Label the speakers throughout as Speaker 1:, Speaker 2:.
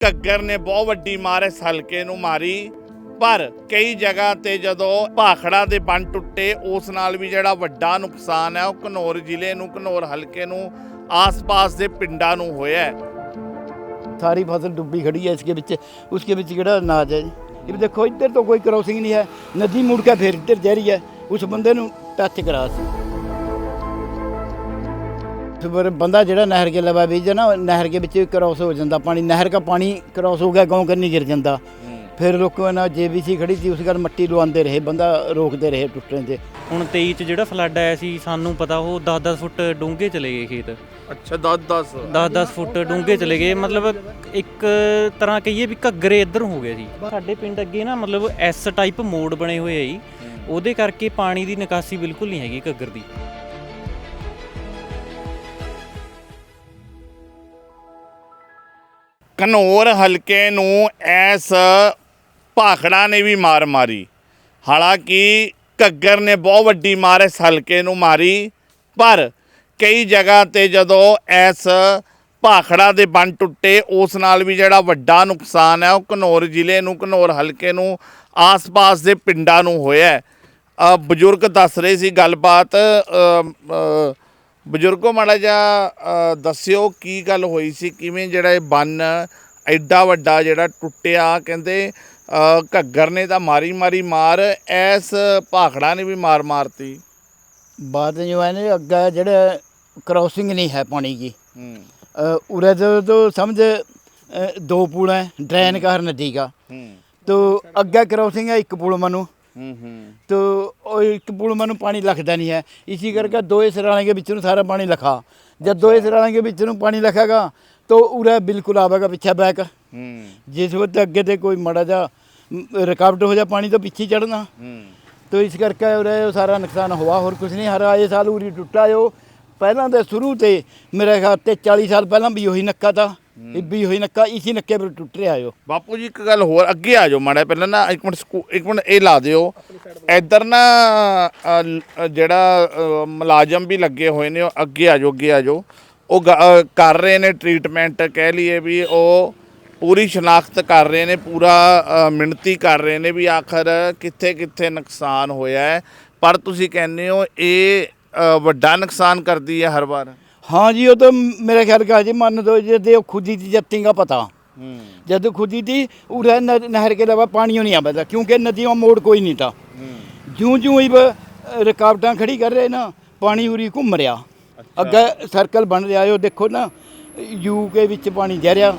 Speaker 1: ਘੱਗਰ ਨੇ ਬਹੁਤ ਵੱਡੀ ਮਾਰ ਇਸ ਹਲਕੇ ਨੂੰ ਮਾਰੀ। ਪਰ ਕਈ ਜਗ੍ਹਾ ਤੇ ਜਦੋਂ ਭਾਖੜਾ ਦੇ ਬੰਨ ਟੁੱਟੇ, ਉਸ ਨਾਲ ਵੀ ਜਿਹੜਾ ਵੱਡਾ ਨੁਕਸਾਨ ਹੈ, ਉਹ ਘਨੌਰ ਜ਼ਿਲ੍ਹੇ ਨੂੰ, ਘਨੌਰ ਹਲਕੇ ਨੂੰ, ਆਸ-ਪਾਸ ਦੇ ਪਿੰਡਾਂ ਨੂੰ ਹੋਇਆ ਹੈ।
Speaker 2: ਸਾਰੀ ਫਸਲ ਡੁੱਬੀ ਖੜੀ ਹੈ, ਇਸਕੇ ਵਿੱਚ, ਉਸਕੇ ਵਿੱਚ ਕਿਹੜਾ ਅਨਾਜ ਹੈ ਇਹ ਦੇਖੋ, ਇੱਧਰ ਤੋਂ ਕੋਈ ਕ੍ਰੋਸਿੰਗ ਨਹੀਂ ਹੈ। ਨਦੀ ਮੁੜ ਕੇ ਫਿਰ ਇੱਧਰ ਜਾ ਰਹੀ ਹੈ। ਉਸ ਬੰਦੇ ਨੂੰ ਟੱਚ ਕਰਾ ਸੀ ਫਿਰ ਬੰਦਾ ਜਿਹੜਾ ਨਹਿਰ ਕੇ ਲਵਾ ਵੀ ਨਾ ਨਹਿਰ ਕੇ ਵਿੱਚ ਕ੍ਰਾਸ ਹੋ ਜਾਂਦਾ ਪਾਣੀ ਨਹਿਰ ਦਾ ਪਾਣੀ ਕ੍ਰਾਸ ਹੋ ਗਿਆ ਗਾਉਂ ਕੰਨੀ ਗਿਰ ਜਾਂਦਾ। ਫਿਰ ਲੋਕ ਇਹਨਾਂ ਜੀਬੀਸੀ ਖੜੀ ਸੀ ਉਸ ਘਰ ਮੱਟੀ ਲਵਾਉਂਦੇ ਰਹੇ ਬੰਦਾ ਰੋਕਦੇ ਰਹੇ ਟੁੱਟਣ 'ਤੇ।
Speaker 3: ਹੁਣ 23 ਚ ਜਿਹੜਾ ਫਲੱਡ ਆਇਆ ਸੀ ਸਾਨੂੰ ਪਤਾ ਉਹ 10-10 ਫੁੱਟ ਡੂੰਘੇ ਚਲੇ ਗਏ ਖੇਤ।
Speaker 1: ਅੱਛਾ 10-10
Speaker 3: 10-10 ਫੁੱਟ ਡੂੰਘੇ ਚਲੇ ਗਏ ਮਤਲਬ ਇੱਕ ਤਰ੍ਹਾਂ ਕਹੀਏ ਵੀ ਘੱਗਰੇ ਇੱਧਰ ਹੋ ਗਏ ਸੀ ਸਾਡੇ ਪਿੰਡ ਅੱਗੇ ਨਾ ਮਤਲਬ ਐਸ ਟਾਈਪ ਮੋੜ ਬਣੇ ਹੋਏ ਆ ਜੀ। ਉਹਦੇ ਕਰਕੇ ਪਾਣੀ ਦੀ ਨਿਕਾਸੀ ਬਿਲਕੁਲ ਨਹੀਂ ਹੈਗੀ ਘੱਗਰ ਦੀ।
Speaker 1: ਘਨੌਰ ਹਲਕੇ ਨੂੰ ਐਸ ਭਾਖੜਾ ਨੇ ਵੀ ਮਾਰ ਮਾਰੀ। ਹਾਲਾਂਕਿ ਘੱਗਰ ਨੇ ਬਹੁਤ ਵੱਡੀ ਮਾਰ ਇਸ ਹਲਕੇ ਨੂੰ ਮਾਰੀ, ਪਰ ਕਈ ਜਗ੍ਹਾ ਤੇ ਜਦੋਂ ਐਸ ਭਾਖੜਾ ਦੇ ਬੰਨ ਟੁੱਟੇ, ਉਸ ਨਾਲ ਵੀ ਜਿਹੜਾ ਵੱਡਾ ਨੁਕਸਾਨ ਹੈ, ਉਹ ਘਨੌਰ ਜ਼ਿਲ੍ਹੇ ਨੂੰ ਘਨੌਰ ਹਲਕੇ ਨੂੰ, ਆਸ-ਪਾਸ ਦੇ ਪਿੰਡਾਂ ਨੂੰ ਹੋਇਆ ਬਜ਼ੁਰਗ ਦੱਸ ਰਹੇ ਸੀ, ਗੱਲਬਾਤ ਬਜ਼ੁਰਗੋ ਮਾੜਾ ਜਿਹਾ ਅ, ਦੱਸਿਓ ਕੀ ਗੱਲ ਹੋਈ ਸੀ ਕਿਵੇਂ ਜਿਹੜਾ ਇਹ ਬੰਨ ਐਡਾ ਵੱਡਾ ਜਿਹੜਾ ਟੁੱਟਿਆ ਕਹਿੰਦੇ ਅ, ਘੱਗਰ ਨੇ ਤਾਂ ਮਾਰੀ ਮਾਰੀ ਮਾਰ ਐਸ ਭਾਖੜਾ ਨੇ ਵੀ ਮਾਰ ਮਾਰਤੀ
Speaker 2: ਬਾਤ ਜੋ ਹੈ ਨਾ ਅੱਗਾ ਜਿਹੜਾ क्रॉसिंग नहीं है पानी की
Speaker 1: ਹੂੰ
Speaker 2: अ, उधर तो, तो समझ अ, दो पुल हैं ड्रेन का हर नदी का
Speaker 1: ਹੂੰ
Speaker 2: तो अग्गा क्रॉसिंग है एक पुल मनु
Speaker 1: ਹੂੰ ਹੂੰ
Speaker 2: तो ਉਹ ਇੱਕ ਪੁਲ ਮਨੂੰ ਪਾਣੀ ਲਖਦਾ ਨਹੀਂ ਹੈ। ਇਸੇ ਕਰਕੇ ਦੋਏ ਸਰਾਣੇ ਦੇ ਵਿੱਚ ਨੂੰ ਸਾਰਾ ਪਾਣੀ ਲਖਾ। ਜਦ ਦੋਏ ਸਰਾਣੇ ਦੇ ਵਿੱਚ ਨੂੰ ਪਾਣੀ ਲਖਾਗਾ तो ਉਰੇ ਬਿਲਕੁਲ ਆਵੇਗਾ ਪਿੱਛੇ ਬੈਕ।
Speaker 1: ਹੂੰ।
Speaker 2: ਜਿਸ ਵਕਤ ਅੱਗੇ ਤੇ ਕੋਈ ਮੜਾ ਜਾ ਰੁਕਾਵਟ ਹੋ ਜਾ ਪਾਣੀ ਤੋਂ ਪਿੱਛੇ ਚੜਨਾ
Speaker 1: ਹੂੰ।
Speaker 2: ਤੋ ਇਸ ਕਰਕੇ ਉਰੇ ਉਹ ਸਾਰਾ ਨੁਕਸਾਨ ਹੋਆ ਹੋਰ ਕੁਝ ਨਹੀਂ। ਹਰ ਆਏ ਸਾਲ ਉਰੀ ਟੁੱਟਾ ਜੋ ਪਹਿਲਾਂ ਦੇ ਸ਼ੁਰੂ ਤੇ ਮੇਰੇ ਖਿਆਲ ਤੇ 40 ਸਾਲ ਪਹਿਲਾਂ ਵੀ ਉਹੀ ਨੱਕਾ ਤਾ। ਇਹ ਵੀ ਨੱਕਾ ਇਸੀ ਨੱਕੇ ਪਰ ਟੁੱਟ ਰਿਹਾ ਜੋ
Speaker 1: ਬਾਪੂ ਜੀ ਇੱਕ ਗੱਲ ਹੋਰ ਅੱਗੇ ਆ ਜਾਓ ਮਾੜਾ ਪਹਿਲਾਂ ਨਾ ਇੱਕ ਮਿੰਟ ਸਕੂ- ਇੱਕ ਮਿੰਟ ਇਹ ਲਾ ਦਿਓ। ਇੱਧਰ ਨਾ ਅ, ਜਿਹੜਾ ਅ, ਮੁਲਾਜ਼ਮ ਵੀ ਲੱਗੇ ਹੋਏ ਨੇ ਉਹ ਅੱਗੇ ਆ ਜਾਓ ਅੱਗੇ ਆ ਜਾਓ। ਉਹ ਗ- ਅ, ਕਰ ਰਹੇ ਨੇ ਟ੍ਰੀਟਮੈਂਟ ਕਹਿ ਲਈਏ ਵੀ ਉਹ ਪੂਰੀ ਸ਼ਨਾਖਤ ਕਰ ਰਹੇ ਨੇ ਪੂਰਾ ਅ, ਮਿਣਤੀ ਕਰ ਰਹੇ ਨੇ ਵੀ ਆਖਰ ਕਿੱਥੇ ਕਿੱਥੇ ਨੁਕਸਾਨ ਹੋਇਆ ਹੈ। ਪਰ ਤੁਸੀਂ ਕਹਿੰਦੇ ਹੋ ਇਹ ਅ, ਵੱਡਾ ਨੁਕਸਾਨ ਕਰਦੀ ਹੈ ਹਰ ਵਾਰ।
Speaker 2: हाँ जी वो तो मेरे ख्याल का जी मान दो जैसे वो खुदी थी जत्ती का पता
Speaker 1: ਹੂੰ
Speaker 2: जब खुदी थी उधर न- नहर के अलावा पानी नहीं आता था क्योंकि नदियों में मोड़ कोई नहीं था जूं जूं ही रुकावट खड़ी कर रहे ना पानी उरी घूम रहा अग्गे सर्कल बन रहा है वो देखो ना यू के विच पानी जा रहा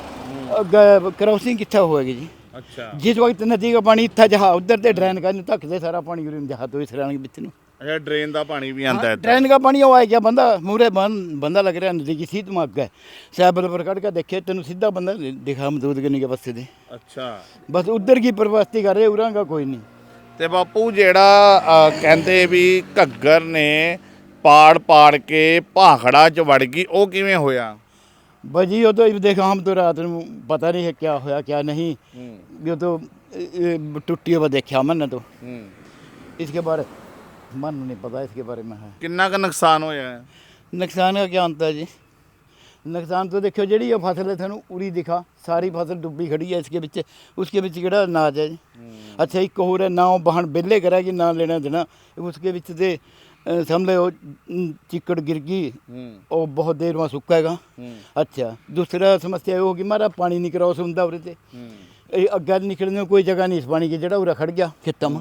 Speaker 2: अग्गे क्रॉसिंग कितना होएगी जी
Speaker 1: ਅੱਛਾ
Speaker 2: जिस वक्त नदी का पानी इतना जहा उधर ते ड्रेन का तक दे सारा पानी उरी जहा तो इस के बिच ਨੂੰ
Speaker 1: ਅੱਛਾ ਡਰੇਨ ਦਾ ਪਾਣੀ ਵੀ ਆਂਦਾ ਹੈ
Speaker 2: ट्रेन का पानी वो आ गया बंदा मूरे बन बंदा लग रहा नदी की सीध में अग है सैबल पर कट के देखे तेन सीधा बंदा दिखा मदूद करने के बस्ते दे
Speaker 1: ਅੱਛਾ
Speaker 2: बस उधर की प्रवस्थी कर रहे उरा का कोई नहीं
Speaker 1: ਤੇ ਬਾਪੂ ਜਿਹੜਾ ਅ, ਕਹਿੰਦੇ ਵੀ ਘੱਗਰ ਨੇ ਪਾੜ ਪਾੜ ਕੇ ਭਾਖੜਾ ਚ ਵੜ ਗਈ ਉਹ ਕਿਵੇਂ ਹੋਇਆ
Speaker 2: बजी वो तो देखो हम तो रात में पता नहीं है क्या होया क्या नहीं ये तो ए, ए, टुट्टी हुआ देखा मैंने तो इसके बारे मन नहीं पता इसके बारे में है
Speaker 1: ਕਿੰਨਾ ਕੁ ਨੁਕਸਾਨ ਹੋਇਆ ਹੈ?
Speaker 2: नुकसान का क्या होता है जी नुकसान तो देखो जी ये फसल है थानू उड़ी दिखा सारी फसल डुब्बी खड़ी है इसके बीच उसके बीच किहड़ा अनाज है जी अच्छा एक होर है ना वो बहन बिल्ले करेगी ना लेना देना उसके बीच से अ, समझ लो अम, चिकड़ गिर गई ਉਹ ਬਹੁਤ ਦੇਰ ਮਾ ਸੁੱਕੇਗਾ ਅੱਛਾ ਦੂਸਰਾ ਸਮੱਸਿਆ ਇਹ ਹੋ ਗਈ ਮਾਰਾ ਪਾਣੀ ਨਹੀਂ ਕਰਾਉਸ ਹੁੰਦਾ ਉਰੇ ਤੇ ਇਹ ਅੱਗੇ ਨਿਕਲਣ ਨੂੰ ਕੋਈ ਜਗ੍ਹਾ ਨਹੀਂ ਇਸ ਪਾਣੀ ਦੀ ਜਿਹੜਾ ਉਰੇ ਖੜ ਗਿਆ ਖੇਤਾਂ ਮਾ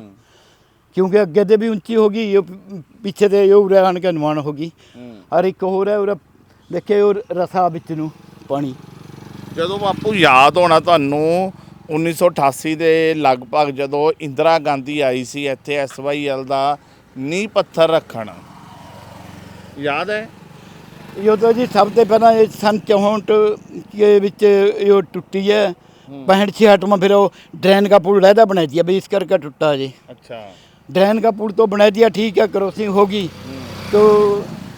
Speaker 2: ਕਿਉਂਕਿ ਅੱਗੇ ਤੇ ਵੀ ਉੱਚੀ ਹੋ ਗਈ ਇਹ ਪ- ਪਿੱਛੇ ਤੇ ਇਹ ਉਰੇ ਆਣ ਕੇ ਨਿਵਾਣ ਹੋ ਗਈ ਔਰ ਇੱਕ ਹੋਰ ਹੈ ਉਰੇ ਦੇਖੇ ਉਹ ਰਸਾ ਵਿੱਚ ਨੂੰ ਪਾਣੀ
Speaker 1: ਜਦੋਂ ਬਾਪੂ ਯਾਦ ਹੋਣਾ ਤੁਹਾਨੂੰ 1988 ਦੇ ਲਗਭਗ ਜਦੋਂ ਇੰਦਰਾ ਗਾਂਧੀ ਆਈ ਸੀ ਇੱਥੇ ਐਸਵਾਈਐਲ ਦਾ ਨੀਂਹ ਪੱਥਰ ਰੱਖਣ ਯਾਦ ਹੈ
Speaker 2: ਇਹ ਤਾਂ ਜੀ ਸਭ ਤੋਂ ਪਹਿਲਾਂ ਇਹ ਸਨ 64 ਦੇ ਵਿੱਚ ਇਹ ਟੁੱਟੀ ਹੈ 65 66 में फिर वो ड्रेन का पुल रहता बना दिया भाई इस करके टूटा जी
Speaker 1: ਅੱਛਾ
Speaker 2: ड्रेन का पुल तो बना दिया ठीक है क्रॉसिंग होगी तो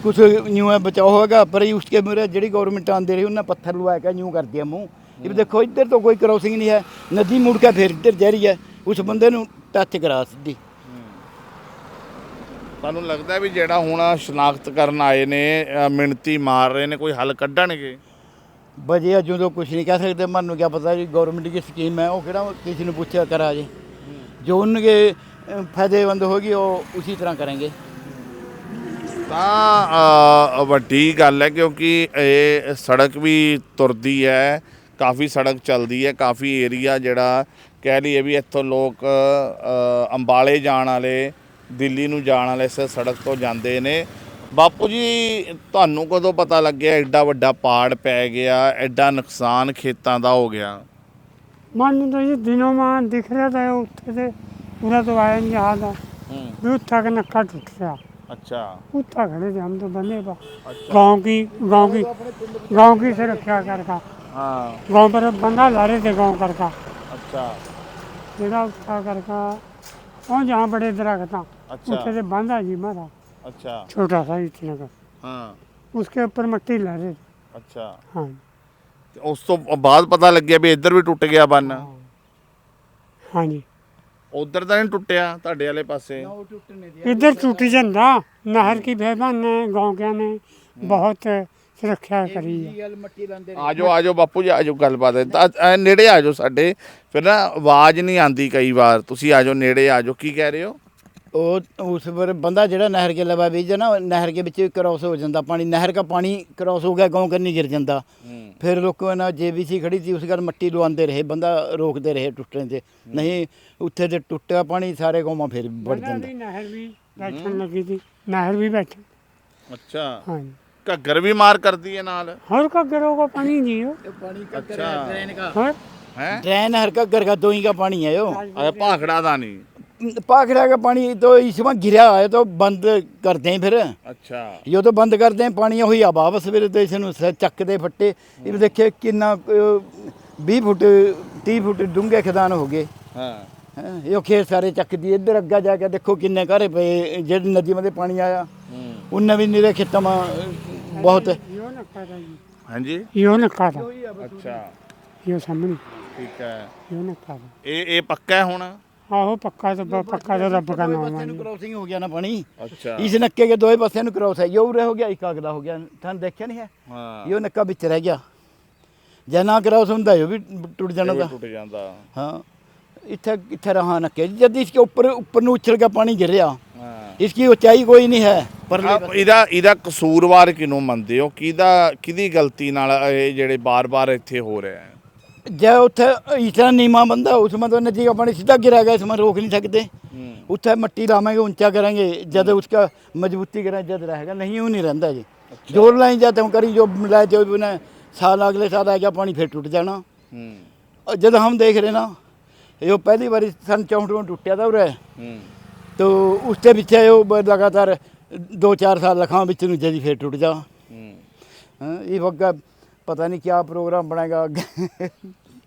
Speaker 2: कुछ यूं है बचाव होगा पर ये उसके मेरे जड़ी गवर्नमेंट आंदे रही उन्हें पत्थर लुआ के यूं कर दिया मुंह ये देखो इधर तो कोई क्रॉसिंग नहीं है नदी मुड़ के फिर इधर जा रही है उस बंदे ਨੂੰ ਟੱਚ ਕਰਾ ਸਿੱਧੀ
Speaker 1: ਤੁਹਾਨੂੰ ਲੱਗਦਾ ਵੀ ਜਿਹੜਾ ਹੁਣ ਸ਼ਨਾਖਤ ਕਰਨ ਆਏ ਨੇ ਅ, ਮਿਣਤੀ ਮਾਰ ਰਹੇ ਨੇ ਕੋਈ ਹੱਲ ਕੱਢਣਗੇ
Speaker 2: ਬਜੇ ਜਦੋਂ ਕੁਝ ਨਹੀਂ ਕਹਿ ਸਕਦੇ ਮਨ ਨੂੰ ਕੀ ਪਤਾ ਜੀ ਗਵਰਨਮੈਂਟ ਦੀ ਸਕੀਮ ਹੈ ਉਹ ਕਿਹੜਾ ਕਿਸੇ ਨੂੰ ਪੁੱਛਿਆ ਕਰਾ ਜੇ ਜੋ ਉਨਕੇ ਫਾਇਦੇਮੰਦ ਗਈ ਉਹ ਉਸੀ ਤਰ੍ਹਾਂ ਕਰਾਂਗੇ।
Speaker 1: ਤਾਂ ਵੱਡੀ ਗੱਲ ਹੈ ਕਿਉਂਕਿ ਇਹ ਸੜਕ ਵੀ ਤੁਰਦੀ ਹੈ ਕਾਫੀ ਸੜਕ ਚੱਲਦੀ ਹੈ ਕਾਫੀ ਏਰੀਆ ਜਿਹੜਾ ਕਹਿ ਲਈਏ ਵੀ ਇੱਥੋਂ ਲੋਕ ਅੰਬਾਲੇ ਜਾਣ ਵਾਲੇ ਦਿੱਲੀ ਨੂੰ ਜਾਣ ਵਾਲੇ ਇਸ ਸੜਕ ਤੋਂ ਜਾਂਦੇ ਨੇ। ਬਾਪੂ ਜੀ ਤੁਹਾਨੂੰ ਕਦੋਂ ਪਤਾ ਲੱਗਿਆ ਐਡਾ ਵੱਡਾ ਪਾੜ ਪੈ ਗਿਆ ਐਡਾ ਨੁਕਸਾਨ ਖੇਤਾਂ ਦਾ ਹੋ ਗਿਆ?
Speaker 4: ਮੈਨੂੰ ਤਾਂ ਜੀ ਦਿਨੋਂ ਮਾਂ ਦਿਖ ਰਿਹਾ ਤਾਂ ਉੱਥੇ ਤੇ ਪੂਰਾ तो आया नहीं याद
Speaker 1: ਹੂੰ
Speaker 4: भी उत्था का नक्का टूट गया
Speaker 1: ਅੱਛਾ
Speaker 4: उत्था खड़े थे हम तो बने बा गांव की गांव की गांव की से रक्षा करका
Speaker 1: ਹਾਂ
Speaker 4: गांव पर बंदा ला रहे थे गांव करका
Speaker 1: ਅੱਛਾ
Speaker 4: जेड़ा उत्था करका और जहाँ बड़े दरख्त हैं
Speaker 1: अच्छा।
Speaker 4: उत्थे से बंदा जी मारा
Speaker 1: ਅੱਛਾ
Speaker 4: छोटा सा इतने का
Speaker 1: ਹਾਂ
Speaker 4: उसके ऊपर मट्टी ला रहे थे
Speaker 1: ਅੱਛਾ
Speaker 4: हाँ
Speaker 1: ਤੇ ਉਸ ਤੋਂ ਬਾਅਦ ਪਤਾ ਲੱਗਿਆ ਵੀ ਇੱਧਰ ਵੀ ਟੁੱਟ ਗਿਆ ਬੰਨ
Speaker 4: हाँ जी
Speaker 1: ਉਧਰ ਤਾਂ ਨਹੀਂ ਟੁੱਟਿਆ ਤੁਹਾਡੇ ਵਾਲੇ ਪਾਸੇ
Speaker 4: इधर टूटी जंदा नहर की बेबन ने गांव के ने बहुत सुरक्षा करी है
Speaker 2: मट्टी लांदे
Speaker 1: ਆਜੋ ਆਜੋ ਬਾਪੂ ਜੀ ਆਜੋ ਗੱਲਬਾਤ ਹੈ ਤਾਂ ਐ ਨੇੜੇ ਆਜੋ ਸਾਡੇ ਫਿਰ ਨਾ ਆਵਾਜ਼ ਨਹੀਂ ਆਂਦੀ ਕਈ ਵਾਰ ਤੁਸੀਂ ਆਜੋ ਨੇੜੇ ਆਜੋ ਕੀ ਕਹਿ ਰਹੇ ਹੋ
Speaker 2: ਉਹ ਉਸ ਪਰ ਬੰਦਾ ਜਿਹੜਾ ਨਹਿਰ ਕੇ ਲਵਾ ਵਿੱਚ ਨਾ ਨਹਿਰ ਕੇ ਵਿੱਚ ਕ੍ਰਾਸ ਹੋ ਜਾਂਦਾ ਪਾਣੀ ਨਹਿਰ ਦਾ ਪਾਣੀ ਕ੍ਰਾਸ ਹੋ ਗਿਆ ਗਾਉਂ ਕੰਨੀ ਗਿਰ ਜਾਂਦਾ। ਫਿਰ ਲੋਕੋ ਨਾ ਜੇਬੀਸੀ ਖੜੀ ਸੀ ਉਸ ਘਰ ਮਿੱਟੀ ਲਵਾਉਂਦੇ ਰਹੇ ਬੰਦਾ ਰੋਕਦੇ ਰਹੇ ਟੁੱਟਣ ਤੇ। ਨਹੀਂ ਉੱਥੇ ਤੇ ਟੁੱਟਿਆ ਪਾਣੀ ਸਾਰੇ ਗਾਵਾਂ ਫਿਰ
Speaker 4: ਵੜ
Speaker 2: ਜਾਂਦਾ।
Speaker 4: ਨਹਿਰ ਵੀ ਬੈਠਣ ਲੱਗੀ ਸੀ ਨਹਿਰ ਵੀ ਬੈਠ।
Speaker 1: ਅੱਛਾ।
Speaker 4: ਹਾਂਜੀ।
Speaker 1: ਘੱਗਰ ਵੀ ਮਾਰ ਕਰਦੀ ਹੈ ਨਾਲ?
Speaker 4: ਹੋਰ ਘੱਗਰ ਹੋਗਾ ਪਾਣੀ ਜੀ ਉਹ।
Speaker 2: ਪਾਣੀ
Speaker 1: ਘੱਗਰ ਹੈ ਡਰੇਨ
Speaker 2: ਦਾ।
Speaker 4: ਹੋਰ?
Speaker 1: ਹੈ?
Speaker 2: ਡਰੇਨ ਹਰ ਘੱਗਰ ਦਾ ਦੋਈ ਦਾ ਪਾਣੀ ਹੈ
Speaker 1: ਉਹ ਭਾਖੜਾ ਦਾ ਨਹੀਂ
Speaker 2: पाखड़ा का पानी तो इसमें गिरा है तो बंद करते हैं फिर
Speaker 1: ਅੱਛਾ
Speaker 2: ਜੋ ਤਾਂ ਬੰਦ ਕਰਦੇ ਆ ਪਾਣੀ ਉਹੀ ਆ ਵਾਪਸ ਫਿਰ ਤੇ ਇਸ ਨੂੰ ਸ- ਚੱਕਦੇ ਫੱਟੇ ਇਹ ਦੇਖੇ ਕਿੰਨਾ ਅਹ, 20 ਫੁੱਟ 30 ਫੁੱਟ ਡੂੰਘੇ ਖਦਾਨ ਹੋ ਗਏ
Speaker 1: ਹਾਂ
Speaker 2: ਹੈਂ, ਇਹ ਖੇਤ ਸਾਰੇ ਚੱਕਦੀ ਇੱਧਰ ਅੱਗਾ ਜਾ ਕੇ ਦੇਖੋ ਕਿੰਨੇ ਘਰੇ ਪਏ ਜਿਹੜੀ ਨਦੀ ਮੇ ਪਾਣੀ ਆਇਆ
Speaker 1: ਹੂੰ
Speaker 2: ਉਹਨਾਂ ਵੀ ਨਿਰੇ ਖੇਤਾਂ ਮਾ ਬਹੁਤ
Speaker 4: यो नक्का था जी
Speaker 1: ਹਾਂਜੀ
Speaker 4: यो नक्का था
Speaker 1: ਅੱਛਾ
Speaker 4: यो सामने
Speaker 1: ਠੀਕ ਹੈ
Speaker 4: यो नक्का था
Speaker 1: ਇਹ ਇਹ ਪੱਕਾ ਹੈ ਹੁਣ
Speaker 4: ਆਹੋ ਪੱਕਾ ਤਾਂ ਪੱਕਾ ਤਾਂ ਰੱਬ ਦਾ ਨਾਮ ਹੈ
Speaker 2: ਕ੍ਰੋਸਿੰਗ ਹੋ ਗਿਆ ਨਾ ਪਾਣੀ
Speaker 1: ਅੱਛਾ।
Speaker 2: ਇਸ ਨੱਕੇ ਦੇ ਦੋਵੇਂ ਪਾਸਿਆਂ ਨੂੰ ਕ੍ਰੋਸ ਹੈ ਯੋ ਉਰੇ ਹੋ ਗਿਆ ਇੱਕ ਅਗਲਾ ਹੋ ਗਿਆ। ਤੁਹਾਨੂੰ ਦੇਖਿਆ ਨਹੀਂ ਹੈ?
Speaker 1: ਹਾਂ।
Speaker 2: ਯੋ ਨੱਕਾ ਵਿੱਚ ਰਹਿ ਗਿਆ। ਜੇ ਕ੍ਰੋਸ ਹੁੰਦਾ ਯੋ ਵੀ ਟੁੱਟ
Speaker 1: ਜਾਂਦਾ।
Speaker 2: ਹਾਂ। ਇੱਥੇ ਕਿੱਥੇ ਰਹਾ ਨੱਕੇ। ਜਦ ਇਸ ਕੇ ਉੱਪਰ ਉੱਪਰ ਨੂੰ ਉਛਲ ਕੇ ਪਾਣੀ ਗਿਰ
Speaker 1: ਰਿਹਾ
Speaker 2: ਇਸ ਕੀ ਉਚਾਈ ਕੋਈ ਨਹੀਂ ਹੈ।
Speaker 1: ਪਰ ਇਹਦਾ ਇਹਦਾ ਕਸੂਰਵਾਰ ਕਿਨੂੰ ਮੰਨਦੇ ਹੋ? ਕਿਹਦਾ ਕਿਹਦੀ ਗਲਤੀ ਨਾਲ ਇਹ ਜਿਹੜੇ ਬਾਰ-ਬਾਰ ਇੱਥੇ ਹੋ ਰਿਹਾ ਹੈ?
Speaker 2: जब उठे इतना नीमा बंदा उसमें तो नदी का पानी सीधा गिरा गया इसमें रोक नहीं सकते उठे मिट्टी लामेंगे ऊंचा करेंगे जब उसका मजबूती करें जब रहेगा नहीं यूँ नहीं रहता जी जोर लाई जाते हैं करी जो मिलाए जो भी उन्हें साल अगले साल आ गया पानी फिर टूट जाना
Speaker 1: ਹੂੰ
Speaker 2: और जब हम देख रहे ना ये पहली बार सन चौंठ में टूटा था उरे
Speaker 1: ਹੂੰ
Speaker 2: तो उसके पीछे वो ब- लगातार दो चार साल रखा बिच ਨੂੰ जदी फिर टूट जा
Speaker 1: ਹੂੰ
Speaker 2: हाँ, ये वक्त पता नहीं क्या प्रोग्राम बनेगा आगे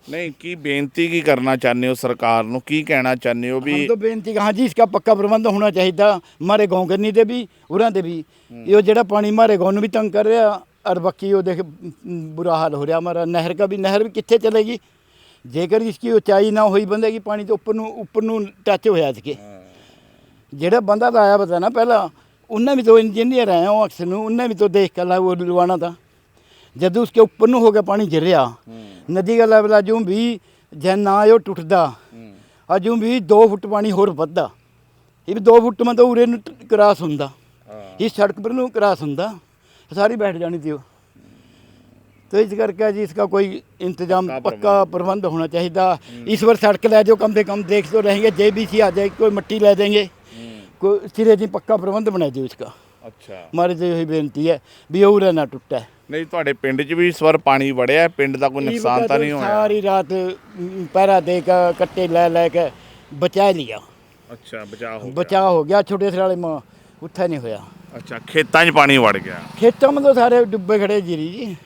Speaker 1: ਨਹੀਂ ਕੀ ਬੇਨਤੀ ਕੀ ਕਰਨਾ ਚਾਹੁੰਦੇ ਹੋ ਸਰਕਾਰ ਨੂੰ ਕੀ ਕਹਿਣਾ ਚਾਹੁੰਦੇ ਹੋ
Speaker 2: हम
Speaker 1: ਵੀ
Speaker 2: तो बेनती हाँ जी इसका पक्का प्रबंध होना चाहिए था हमारे गांव करनी दे भी उरा दे भी ये जेड़ा पानी हमारे गांव ਨੂੰ भी तंग कर रहा और बाकी वो देख म, बुरा हाल हो रहा हमारा नहर का भी नहर भी कितने चलेगी जेकर इसकी ऊंचाई ना हुई बंदे की पानी तो ऊपर ਨੂੰ ਉੱਪਰ ਨੂੰ ਟੱਚ ਹੋਇਆ ਸੀਗੇ ਜਿਹੜਾ ਬੰਦਾ ਲਾਇਆ ਪਤਾ ਨਾ ਪਹਿਲਾਂ ਉਹਨੇ ਵੀ तो इंजीनियर है वो अक्सर ਨੂੰ ਉਹਨੇ ਵੀ तो देख कर ला वो लुवाना था जब उसके ऊपर ਨੂੰ ਹੋ ਗਿਆ ਪਾਣੀ ਗਿਰ ਰਿਹਾ ਨਦੀ ਦਾ ਲੈਵਲ ਅਜੂ ਵੀ ਜੇ ਨਾ ਉਹ ਟੁੱਟਦਾ ਅਜੂ ਵੀ 2 ਫੁੱਟ ਪਾਣੀ ਹੋਰ ਵੱਧਦਾ ਇਹ ਵੀ 2 ਫੁੱਟ ਮਤਲਬ ਉਰੇ ਨੂੰ ਕ੍ਰਾਸ ਹੁੰਦਾ ਇਹ ਸੜਕ ਪਰ ਨੂੰ ਕ੍ਰਾਸ ਹੁੰਦਾ ਸਾਰੀ ਬੈਠ ਜਾਣੀ ਸੀ ਉਹ तो इस करके जी इसका कोई इंतजाम
Speaker 1: पक्का
Speaker 2: पक्का प्रबंध होना चाहिए था इस बार सड़क ले जाओ कम से कम देख तो रहेंगे जे बी सी आ जाए कोई मिट्टी ले देंगे कोई सिरे जी पक्का प्रबंध बना दो इसका
Speaker 1: ਅੱਛਾ।
Speaker 2: ਮਹਾਰਾਜ ਦੀ ਇਹੀ ਬੇਨਤੀ ਹੈ ਵੀ ਉਹ ਉਰੇ ਨਾ ਟੁੱਟੇ।
Speaker 1: ਨਹੀਂ ਤੁਹਾਡੇ ਪਿੰਡ 'ਚ ਵੀ ਇਸ ਪਾਣੀ ਵੜਿਆ ਪਿੰਡ ਦਾ ਕੋਈ ਨੁਕਸਾਨ ਤਾਂ ਨਹੀਂ ਹੋਇਆ?
Speaker 2: ਸਾਰੀ ਰਾਤ ਪਹਿਰਾ ਦੇ ਕੇ ਕੱਟੇ ਲੈ ਲੈ ਕੇ ਬਚਾ ਲਿਆ।
Speaker 1: ਅੱਛਾ ਬਚਾਅ ਹੋ ਗਿਆ।
Speaker 2: ਬਚਾ ਹੋ ਗਿਆ ਛੋਟੇ ਸਰਾਲੇ ਮਾਂ ਉੱਠਾ ਨਹੀਂ ਹੋਇਆ।
Speaker 1: ਅੱਛਾ ਖੇਤਾਂ 'ਚ ਪਾਣੀ ਵੜ ਗਿਆ।
Speaker 2: ਖੇਤਾਂ ਮਤਲਬ ਸਾਰੇ ਡੁੱਬੇ ਖੜੇ ਜੀਰੀ ਜੀ।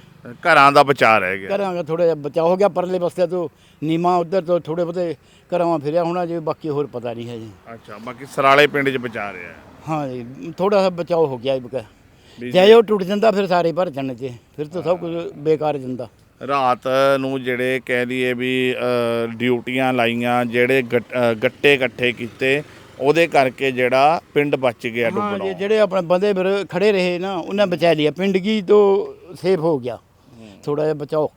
Speaker 1: ਘਰਾਂ ਦਾ ਬਚਾਅ ਰਹਿ ਗਿਆ।
Speaker 2: ਕਰਾਂਗਾ ਥੋੜਾ ਜਿਹਾ ਬਚਾ ਹੋ ਗਿਆ ਪਰਲੇ ਪਾਸੇ ਤੋਂ ਨੀਮਾ ਉਧਰ ਤੋਂ ਥੋੜੇ ਬਤੇ ਕਰਾਵਾਂ ਫਿਰਿਆ ਹੋਣਾ ਜੇ ਬਾਕੀ ਹੋਰ ਪਤਾ ਨਹੀਂ ਹੈ ਜੀ।
Speaker 1: ਅੱਛਾ ਬਾਕੀ ਸਰਾਲੇ ਪਿੰਡ 'ਚ ਬਚਾ ਰਿਹਾ। ਹਾਂ
Speaker 2: ਜੀ ਥੋੜਾ ਜਿਹਾ ਬਚਾਅ ਹੋ ਗਿਆ ਇਬਕਾ
Speaker 1: ਵੀ
Speaker 2: ਜੇ ਉਹ ਟੁੱਟ ਜਾਂਦਾ ਫਿਰ ਸਾਰੇ ਭਰ ਜਾਣੇ ਤੇ ਫਿਰ ਤਾਂ ਸਭ ਕੁਝ ਬੇਕਾਰ ਜਾਂਦਾ।
Speaker 1: ਰਾਤ ਨੂੰ ਜਿਹੜੇ ਕਹਿ ਲਈਏ ਵੀ ਅ, ਡਿਊਟੀਆਂ ਲਾਈਆਂ ਜਿਹੜੇ ਗੱਟ- ਅ, ਗੱਟੇ ਇਕੱਠੇ ਕੀਤੇ ਉਹਦੇ ਕਰਕੇ ਜਿਹੜਾ ਪਿੰਡ ਬਚ ਗਿਆ
Speaker 2: ਹਾਂ ਜੀ
Speaker 1: ਡੁੱਬਣੋਂ।
Speaker 2: ਜਿਹੜੇ ਆਪਣੇ ਬੰਦੇ ਫਿਰ ਖੜੇ ਰਹੇ ਨਾ ਉਹਨਾਂ ਬਚਾ ਲਿਆ। ਪਿੰਡ ਕੀ ਤੋਂ ਸੇਫ ਹੋ ਗਿਆ। ਥੋੜਾ ਜਿਹਾ ਬਚਾਓ।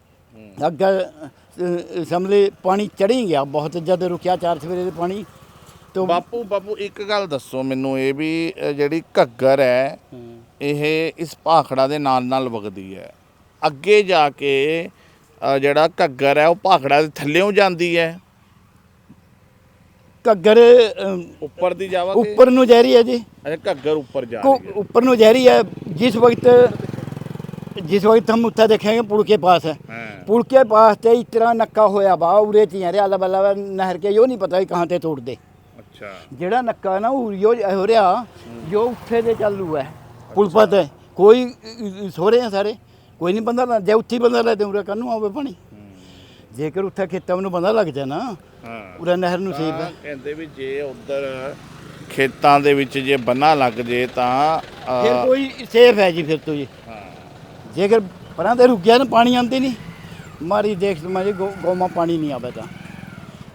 Speaker 2: ਅੱਗੇ ਅ, ਸਮਝਲੇ ਪਾਣੀ ਚੜੀ ਗਿਆ। ਬਹੁਤ ਜਦ ਰੁਕਿਆ ਚਾਰ ਸਵੇਰੇ ਦੇ ਪਾਣੀ। ਤੋਂ
Speaker 1: ਬਾਪੂ ਬਾਪੂ ਇੱਕ ਗੱਲ ਦੱਸੋ ਮੈਨੂੰ ਇਹ ਵੀ ਅ, ਜਿਹੜੀ ਘੱਗਰ ਹੈ ਇਹ ਇਸ ਭਾਖੜਾ ਦੇ ਨਾਲ ਨਾਲ ਵਗਦੀ ਹੈ ਅੱਗੇ ਜਾ ਕੇ ਅ, ਜਿਹੜਾ ਘੱਗਰ ਹੈ ਉਹ ਭਾਖੜਾ ਦੇ ਥੱਲੇੋਂ ਜਾਂਦੀ ਹੈ
Speaker 2: ਘੱਗਰ ਅ,
Speaker 1: ਉੱਪਰ ਦੀ ਜਾਵਾ
Speaker 2: ਉੱਪਰ ਨੂੰ ਜਾ ਰਹੀ ਹੈ ਜੀ
Speaker 1: ਅੱਛਾ ਘੱਗਰ ਉੱਪਰ ਜਾ
Speaker 2: को
Speaker 1: ਰਹੀ ਹੈ
Speaker 2: ऊपर नु जा रही है जिस वक्त जिस वक्त हम उत्था देखेंगे पुल के पास है
Speaker 1: ਹਾਂ
Speaker 2: पुल के पास ते इतना नक्का होया बा उरे च यार अल्लाह बल्ला नहर के यो नहीं पता कि कहाँ ते तोड़ दे
Speaker 1: ਅੱਛਾ।
Speaker 2: ਜਿਹੜਾ ਨੱਕਾ ਨਾ ਉਹ ਯੋ ਹੋ ਰਿਹਾ ਜੋ ਉੱਥੇ ਦੇ ਚਾਲੂ ਹੈ। ਪੁਲ ਪਤ ਹੈ। ਕੋਈ ਅ, ਸੋ ਰਹੇ ਆ ਸਾਰੇ। ਕੋਈ ਨਹੀਂ ਬੰਦਾ ਲਾ- ਜੇ ਉੱਥੇ ਹੀ ਬੰਦਾ ਲੈ ਤੇ ਉਰੇ ਕੰਨੂ ਆਵੇ ਪਾਣੀ। ਜੇਕਰ ਉੱਥੇ ਖੇਤਾਂ ਨੂੰ ਬੰਦਾ ਲੱਗ ਜਾ ਨਾ
Speaker 1: ਹਾਂ।
Speaker 2: ਉਰੇ ਨਹਿਰ ਨੂੰ ਸੇਫ
Speaker 1: ਤਾਂ
Speaker 2: ਹੈ
Speaker 1: ਕਹਿੰਦੇ ਵੀ ਜੇ ਉਧਰ ਖੇਤਾਂ ਦੇ ਵਿੱਚ ਜੇ ਬੰਨਾ ਲੱਗ ਜੇ ਤਾਂ
Speaker 2: ਫਿਰ ਕੋਈ ਸੇਫ ਹੈ ਜੀ ਫਿਰ ਤੋਂ ਜੀ।
Speaker 1: ਹਾਂ।
Speaker 2: ਜੇਕਰ ਪਰਾਂ ਤੇ ਰੁਕ ਗਿਆ ਨਾ ਪਾਣੀ ਆਂਦੇ ਨਹੀਂ ਮਾਰੀ ਦੇਖ ਜੀ ਗੋਮਾ ਪਾਣੀ ਨਹੀਂ ਆਵੇ ਤਾਂ।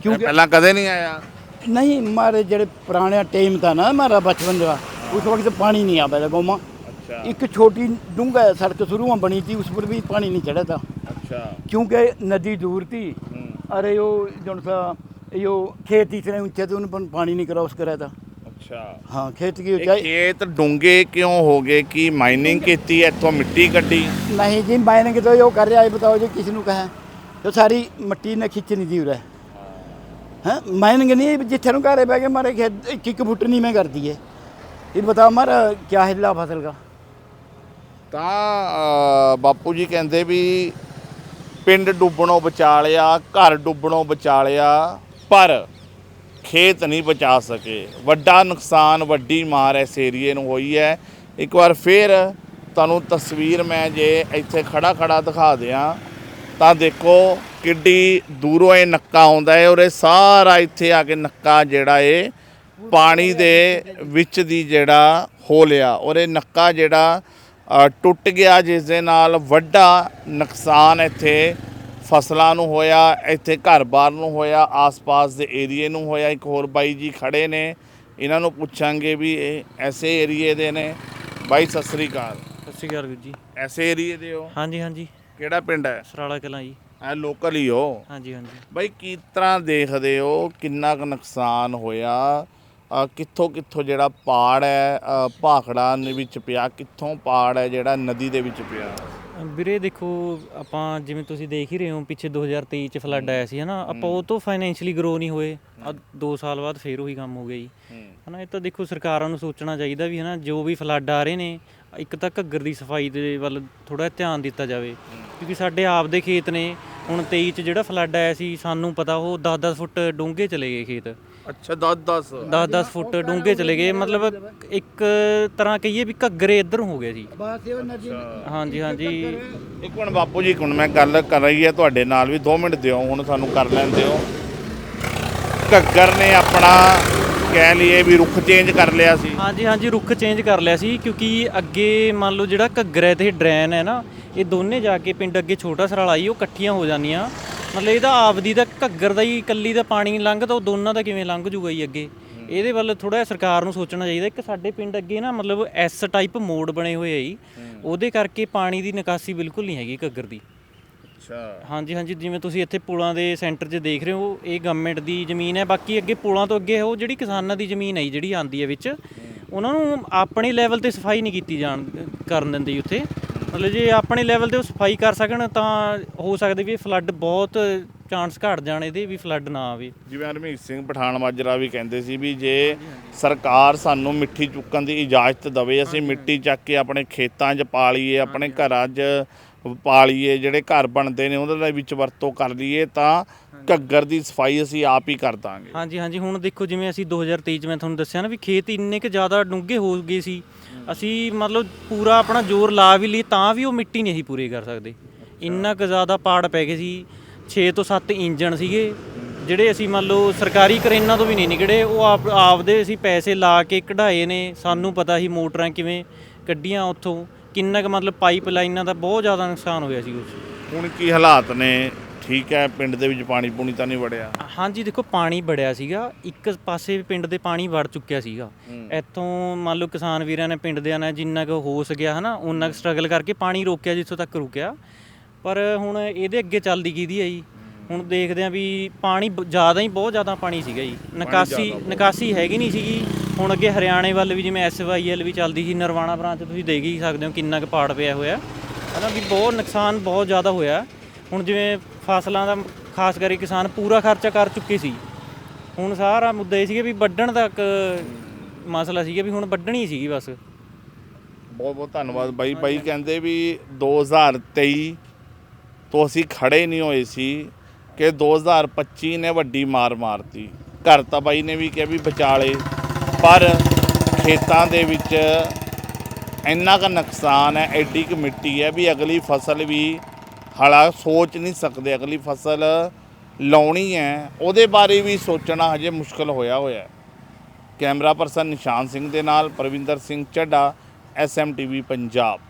Speaker 2: ਕਿਉਂਕਿ
Speaker 1: ਪਹਿਲਾਂ ਕਦੇ ਨਹੀਂ ਆਇਆ?
Speaker 2: नहीं हमारे जेड़े पुराने टाइम था ना हमारा बचपन का उस वक्त पानी नहीं आता था गोमा
Speaker 1: अच्छा
Speaker 2: एक छोटी डूंगा सड़क शुरू में बनी थी उस पर भी पानी नहीं चढ़ा था
Speaker 1: अच्छा
Speaker 2: क्योंकि नदी दूर थी अरे यो जो सा यो खेत इतने ऊंचे थे उन पर पानी नहीं क्रॉस करा था
Speaker 1: अच्छा
Speaker 2: हाँ खेत की ऊंचाई
Speaker 1: खेत डूंगे क्यों हो गए कि माइनिंग की इतों मिट्टी कटी
Speaker 2: नहीं जी माइनिंग तो यो कर रहा है बताओ जी किसी ने कहा तो सारी मिट्टी ने खिंचनी थी उरा हैं माइनिंग नहीं जिथे नु घर बह के मारे खेत एक एक फुट नहीं में कर दिए ये बताओ हमारा क्या हिला फसल का
Speaker 1: ਤਾਂ ਅ, ਬਾਪੂ ਜੀ ਕਹਿੰਦੇ ਵੀ ਪਿੰਡ ਡੁੱਬਣੋਂ ਬਚਾ ਲਿਆ ਘਰ ਡੁੱਬਣੋਂ ਬਚਾ ਲਿਆ ਪਰ ਖੇਤ ਨਹੀਂ ਬਚਾ ਸਕੇ ਵੱਡਾ ਨੁਕਸਾਨ ਵੱਡੀ ਮਾਰ ਇਸ ਏਰੀਏ ਨੂੰ ਹੋਈ ਹੈ ਇੱਕ ਵਾਰ ਫੇਰ ਤੁਹਾਨੂੰ ਤਸਵੀਰ ਮੈਂ ਜੇ ਇੱਥੇ ਖੜਾ ਖੜਾ ਦਿਖਾ ਦਿਆਂ ਤਾਂ ਦੇਖੋ ਕਿੱਡੀ ਦੂਰੋਂ ਇਹ ਨੱਕਾ ਆਉਂਦਾ ਹੈ ਔਰ ਇਹ ਸਾਰਾ ਇੱਥੇ ਆ ਕੇ ਨੱਕਾ ਜਿਹੜਾ ਏ ਪਾਣੀ ਦੇ ਵਿੱਚ ਦੀ ਜਿਹੜਾ ਹੋ ਲਿਆ ਔਰ ਇਹ ਨੱਕਾ ਜਿਹੜਾ ਟੁੱਟ ਗਿਆ ਜਿਸ ਦੇ ਨਾਲ ਵੱਡਾ ਨੁਕਸਾਨ ਇੱਥੇ ਫਸਲਾਂ ਨੂੰ ਹੋਇਆ ਇੱਥੇ ਘਰ-ਬਾਰ ਨੂੰ ਹੋਇਆ ਆਸ-ਪਾਸ ਦੇ ਏਰੀਏ ਨੂੰ ਹੋਇਆ। ਇੱਕ ਹੋਰ ਬਾਈ ਜੀ ਖੜੇ ਨੇ ਇਹਨਾਂ ਨੂੰ ਪੁੱਛਾਂਗੇ ਵੀ ਇਹ ਐਸੇ ਏਰੀਏ ਦੇ ਨੇ। ਬਾਈ ਸਤਿ ਸ੍ਰੀ ਅਕਾਲ।
Speaker 3: ਸਤਿ ਸ਼੍ਰੀ ਅਕਾਲ ਵੀਰ ਜੀ।
Speaker 1: ਐਸੇ ਏਰੀਏ ਦੇ ਹੋ?
Speaker 3: ਹਾਂਜੀ ਹਾਂਜੀ।
Speaker 1: ਕਿਹੜਾ ਪਿੰਡ ਹੈ?
Speaker 3: ਸਰਾਲਾ ਕਲਾਂ ਜੀ।
Speaker 1: ਐ ਲੋਕਲ ਹੀ ਹੋ।
Speaker 3: ਹਾਂਜੀ ਹਾਂਜੀ।
Speaker 1: ਬਾਈ ਕਿਸ ਤਰ੍ਹਾਂ ਦੇਖਦੇ ਹੋ ਕਿੰਨਾ ਕੁ ਨੁਕਸਾਨ ਹੋਇਆ? ਅ, ਕਿੱਥੋਂ ਕਿੱਥੋਂ ਜਿਹੜਾ ਪਾੜ ਹੈ ਅ, ਭਾਖੜਾ ਦੇ ਵਿੱਚ ਪਿਆ ਕਿੱਥੋਂ ਪਾੜ ਹੈ ਜਿਹੜਾ ਨਦੀ ਦੇ ਵਿੱਚ ਪਿਆ?
Speaker 3: ਵੀਰੇ ਦੇਖੋ ਆਪਾਂ ਜਿਵੇਂ ਤੁਸੀਂ ਦੇਖ ਹੀ ਰਹੇ ਹੋ ਪਿੱਛੇ 2023 ਚ ਫਲੱਡ ਆਇਆ ਸੀ ਹਨਾ? ਆਪਾਂ ਉਹ ਤੋਂ ਫਾਈਨੈਂਸ਼ੀਅਲੀ ਗਰੋ ਨਹੀਂ ਹੋਏ। ਆ 2 ਸਾਲ ਬਾਅਦ ਫੇਰ ਉਹੀ ਕੰਮ ਹੋ ਗਿਆ ਜੀ। ਹਨਾ ਇਹ ਤਾਂ ਦੇਖੋ ਸਰਕਾਰਾਂ ਨੂੰ ਸੋਚਣਾ ਚਾਹੀਦਾ ਵੀ ਹਨਾ ਜੋ ਵੀ ਫਲੱਡ ਆ ਰਹੇ ਨੇ ਇੱਕ ਤਾਂ ਘੱਗਰ ਦੀ ਸਫ਼ਾਈ ਦੇ ਵੱਲ ਥੋੜਾ ਧਿਆਨ ਦਿੱਤਾ ਜਾਵੇ। ਕਿਉਂਕਿ ਸਾਡੇ ਆਪ ਦੇ ਖੇਤ ਨੇ। ਹੁਣ 23 ਚ ਜਿਹੜਾ ਫਲੱਡ ਆਇਆ ਸੀ ਸਾਨੂੰ ਪਤਾ ਉਹ 10-10 ਫੁੱਟ ਡੂੰਘੇ ਚਲੇ ਗਏ ਖੇਤ।
Speaker 1: ਅੱਛਾ 10 10
Speaker 3: 10-10 ਫੁੱਟ ਡੂੰਘੇ ਚਲੇ ਗਏ ਮਤਲਬ ਇੱਕ ਤਰ੍ਹਾਂ ਕਹੀਏ ਵੀ ਘੱਗਰੇ ਇੱਧਰ ਹੋ
Speaker 2: ਗਏ ਸੀ
Speaker 3: ਹਾਂਜੀ ਹਾਂਜੀ।
Speaker 1: ਇੱਕ ਮਿੰਟ ਬਾਪੂ ਜੀ ਹੁਣ ਮੈਂ ਗੱਲ ਕਰ ਰਹੀ ਹੈ ਤੁਹਾਡੇ ਨਾਲ ਵੀ 2 ਮਿੰਟ ਦਿਓ ਹੁਣ ਸਾਨੂੰ ਕਰ ਲੈਣ ਦਿਓ। ਘੱਗਰ ਨੇ ਆਪਣਾ ਕਹਿ ਲਈਏ ਵੀ ਰੁੱਖ ਚੇਂਜ ਕਰ ਲਿਆ ਸੀ।
Speaker 3: ਹਾਂਜੀ ਹਾਂਜੀ ਰੁੱਖ ਚੇਂਜ ਕਰ ਲਿਆ ਸੀ ਕਿਉਂਕਿ ਅੱਗੇ ਮੰਨ ਲਓ ਜਿਹੜਾ ਘੱਗਰ ਤੇ ਡਰੇਨ ਹੈ ਨਾ ਇਹ ਦੋਨੇ ਜਾ ਕੇ ਪਿੰਡ ਅੱਗੇ ਛੋਟਾ ਸਰਾਲਾ ਆਈ ਉਹ ਇਕੱਠੀਆਂ ਹੋ ਜਾਂਦੀਆਂ। ਮਤਲਬ ਇਹਦਾ ਆਪਦੀ ਦਾ ਘੱਗਰ ਦਾ ਹੀ ਇਕੱਲੀ ਦਾ ਪਾਣੀ ਲੰਘਦਾ ਉਹ ਦੋਨਾਂ ਦਾ ਕਿਵੇਂ ਲੰਘ ਜੂਗਾ ਜੀ ਅੱਗੇ? ਇਹਦੇ ਵੱਲ ਥੋੜਾ ਸਰਕਾਰ ਨੂੰ ਸੋਚਣਾ ਚਾਹੀਦਾ। ਇੱਕ ਸਾਡੇ ਪਿੰਡ ਅੱਗੇ ਨਾ ਮਤਲਬ ਐਸ ਟਾਈਪ ਮੋੜ ਬਣੇ ਹੋਏ ਆ ਜੀ। ਉਹਦੇ ਕਰਕੇ ਪਾਣੀ ਦੀ ਨਿਕਾਸੀ ਬਿਲਕੁਲ ਨਹੀਂ ਹੈਗੀ ਘੱਗਰ ਦੀ।
Speaker 1: ਅੱਛਾ।
Speaker 3: ਹਾਂਜੀ ਹਾਂਜੀ ਜਿਵੇਂ ਤੁਸੀਂ ਇੱਥੇ ਪੁਲਾਂ ਦੇ ਸੈਂਟਰ 'ਚ ਦੇਖ ਰਹੇ ਹੋ ਇਹ ਗਵਰਨਮੈਂਟ ਦੀ ਜ਼ਮੀਨ ਹੈ। ਬਾਕੀ ਅੱਗੇ ਪੁਲਾਂ ਤੋਂ ਅੱਗੇ ਉਹ ਜਿਹੜੀ ਕਿਸਾਨਾਂ ਦੀ ਜ਼ਮੀਨ ਹੈ ਜਿਹੜੀ ਆਂਦੀ ਹੈ ਵਿੱਚ ਉਹਨਾਂ ਨੂੰ ਆਪਣੇ ਲੈਵਲ ਤੇ ਸਫ਼ਾਈ ਨਹੀਂ ਕੀਤੀ ਜਾਣ ਕਰਨ ਦਿੰਦੇ ਉੱਥੇ। ਮਤਲਬ ਜੇ ਆਪਣੇ ਲੈਵਲ ਤੇ ਉਹ ਸਫ਼ਾਈ ਕਰ ਸਕਣ ਤਾਂ ਹੋ ਸਕਦਾ ਵੀ ਇਹ ਫਲੱਡ ਬਹੁਤ ਚਾਂਸ ਘਟ ਜਾਣ ਇਹਦੇ ਵੀ ਫਲੱਡ ਨਾ ਆਵੇ।
Speaker 1: ਜਿਵੇਂ ਹਰਮੀਤ ਸਿੰਘ ਪਠਾਨ ਮਾਜਰਾ ਵੀ ਕਹਿੰਦੇ ਸੀ ਵੀ ਜੇ ਸਰਕਾਰ ਸਾਨੂੰ ਮਿੱਠੀ ਚੁੱਕਣ ਦੀ ਇਜਾਜ਼ਤ ਦਵੇ ਅਸੀਂ ਮਿੱਟੀ ਚੱਕ ਕੇ ਆਪਣੇ ਖੇਤਾਂ 'ਚ ਪਾ ਲਈਏ ਆਪਣੇ ਘਰਾਂ 'ਚ ਪਾ ਲਈਏ ਜਿਹੜੇ ਘਰ ਬਣਦੇ ਨੇ ਉਹਨਾਂ ਦੇ ਵਿੱਚ ਵਰਤੋਂ ਕਰ ਲਈਏ ਤਾਂ ਘੱਗਰ ਦੀ ਸਫ਼ਾਈ ਅਸੀਂ ਆਪ ਹੀ ਕਰ ਦਾਂਗੇ।
Speaker 3: ਹਾਂਜੀ ਹਾਂਜੀ। ਹੁਣ ਦੇਖੋ ਜਿਵੇਂ ਅਸੀਂ 2023 ਚ ਮੈਂ ਤੁਹਾਨੂੰ ਦੱਸਿਆ ਨਾ ਵੀ ਖੇਤ ਇੰਨੇ ਕੁ ਜ਼ਿਆਦਾ ਡੂੰਘੇ ਹੋ ਗਏ ਸੀ ਅਸੀਂ ਮਤਲਬ ਪੂਰਾ ਆਪਣਾ ਜ਼ੋਰ ਲਾ ਵੀ ਲਈ ਤਾਂ ਵੀ ਉਹ ਮਿੱਟੀ ਨਹੀਂ ਅਸੀਂ ਪੂਰੀ ਕਰ ਸਕਦੇ। ਇੰਨਾ ਕੁ ਜ਼ਿਆਦਾ ਪਾੜ ਪੈ ਗਏ ਸੀ 6 ਤੋਂ 7 ਇੰਜਣ ਸੀਗੇ ਜਿਹੜੇ ਅਸੀਂ ਮੰਨ ਲਓ ਸਰਕਾਰੀ ਕਰੇਨਾਂ ਤੋਂ ਵੀ ਨਹੀਂ ਨਿਕੜੇ ਉਹ ਆਪ ਆਪਦੇ ਅਸੀਂ ਪੈਸੇ ਲਾ ਕੇ ਕਢਾਏ ਨੇ ਸਾਨੂੰ ਪਤਾ ਸੀ ਮੋਟਰਾਂ ਕਿਵੇਂ ਕੱਢੀਆਂ ਉੱਥੋਂ ਕਿੰਨਾ ਕੁ ਮਤਲਬ ਪਾਈਪ ਲਾਈਨਾਂ ਦਾ ਬਹੁਤ ਜ਼ਿਆਦਾ ਨੁਕਸਾਨ ਹੋਇਆ ਸੀ ਉਸ
Speaker 1: ਹੁਣ ਕੀ ਹਾਲਾਤ ਨੇ? ਠੀਕ ਹੈ ਪਿੰਡ ਦੇ ਵਿੱਚ ਪਾਣੀ ਪੂਣੀ ਤਾਂ ਨਹੀਂ ਵੜਿਆ?
Speaker 3: ਹਾਂਜੀ ਦੇਖੋ ਪਾਣੀ ਬੜਿਆ ਸੀਗਾ। ਇੱਕ ਪਾਸੇ ਪਿੰਡ ਦੇ ਪਾਣੀ ਵੜ ਚੁੱਕਿਆ ਸੀਗਾ। ਇੱਥੋਂ ਮੰਨ ਲਓ ਕਿਸਾਨ ਵੀਰਾਂ ਨੇ ਪਿੰਡ ਦਿਆਂ ਨੇ ਜਿੰਨਾ ਕੁ ਹੋ ਸਕਿਆ ਹਨਾ ਉਹਨਾਂ ਕੁ ਸਟਰਗਲ ਕਰਕੇ ਪਾਣੀ ਰੋਕਿਆ ਜਿੱਥੋਂ ਤੱਕ ਰੁਕਿਆ। ਪਰ ਹੁਣ ਇਹਦੇ ਅੱਗੇ ਚੱਲਦੀ ਕਿਹਦੀ ਹੈ ਜੀ? ਹੁਣ ਦੇਖਦੇ ਆ ਵੀ ਪਾਣੀ ਜ਼ਿਆਦਾ ਹੀ ਬਹੁਤ ਜ਼ਿਆਦਾ ਪਾਣੀ ਸੀਗਾ ਜੀ। ਨਿਕਾਸੀ ਨਿਕਾਸੀ ਹੈਗੀ ਨਹੀਂ ਸੀਗੀ। ਹੁਣ ਅੱਗੇ ਹਰਿਆਣੇ ਵੱਲ ਵੀ ਜਿਵੇਂ ਐਸਵਾਈਐਲ ਵੀ ਚੱਲਦੀ ਸੀ ਨਰਵਾਣਾ ਬ੍ਰਾਂਚ ਤੁਸੀਂ ਦੇਖ ਹੀ ਸਕਦੇ ਹੋ ਕਿੰਨਾ ਕੁ ਪਾੜ ਪਿਆ ਹੋਇਆ। ਹਨਾ ਵੀ ਬਹੁਤ ਨੁਕਸਾਨ ਬਹੁਤ ਜ਼ਿਆਦਾ ਹੋਇਆ। ਹੁਣ ਜਿਵੇਂ ਫਸਲਾਂ ਦਾ ਖਾਸ ਕਰਕੇ ਕਿਸਾਨ ਪੂਰਾ ਖਰਚਾ ਕਰ ਚੁੱਕੇ ਸੀ। ਹੁਣ ਸਾਰਾ ਮੁੱਦਾ ਇਹ ਸੀਗਾ ਵੀ ਵੱਢਣ ਤੱਕ ਮਸਲਾ ਸੀਗਾ ਵੀ ਹੁਣ ਵੱਢਣੀ ਸੀਗੀ ਬਸ।
Speaker 1: ਬਹੁਤ ਬਹੁਤ ਧੰਨਵਾਦ ਬਾਈ। ਬਾਈ ਕਹਿੰਦੇ ਵੀ 2023 ਤੋਂ ਅਸੀਂ ਖੜੇ ਨਹੀਂ ਹੋਏ ਸੀ ਕਿ 2025 ਨੇ ਵੱਡੀ ਮਾਰ ਮਾਰਤੀ। ਘਰ ਤਾਂ ਬਾਈ ਨੇ ਵੀ ਕਿਹਾ ਵੀ ਬਚਾਲੇ ਪਰ ਖੇਤਾਂ ਦੇ ਵਿੱਚ ਇੰਨਾ ਕੁ ਨੁਕਸਾਨ ਹੈ, ਐਡੀ ਕੁ ਮਿੱਟੀ ਹੈ ਵੀ ਅਗਲੀ ਫਸਲ ਵੀ ਹਾਲਾ ਸੋਚ ਨਹੀਂ ਸਕਦੇ ਅਗਲੀ ਫਸਲ ਲਾਉਣੀ ਹੈ। ਉਹਦੇ ਬਾਰੇ ਵੀ ਸੋਚਣਾ ਹਜੇ ਮੁਸ਼ਕਲ ਹੋਇਆ ਹੋਇਆ ਹੈ। ਕੈਮਰਾ ਪਰਸਨ ਨਿਸ਼ਾਨ ਸਿੰਘ ਦੇ ਨਾਲ ਪ੍ਰਵਿੰਦਰ ਸਿੰਘ ਚੱਡਾ ਐਸਐਮਟੀਵੀ ਪੰਜਾਬ।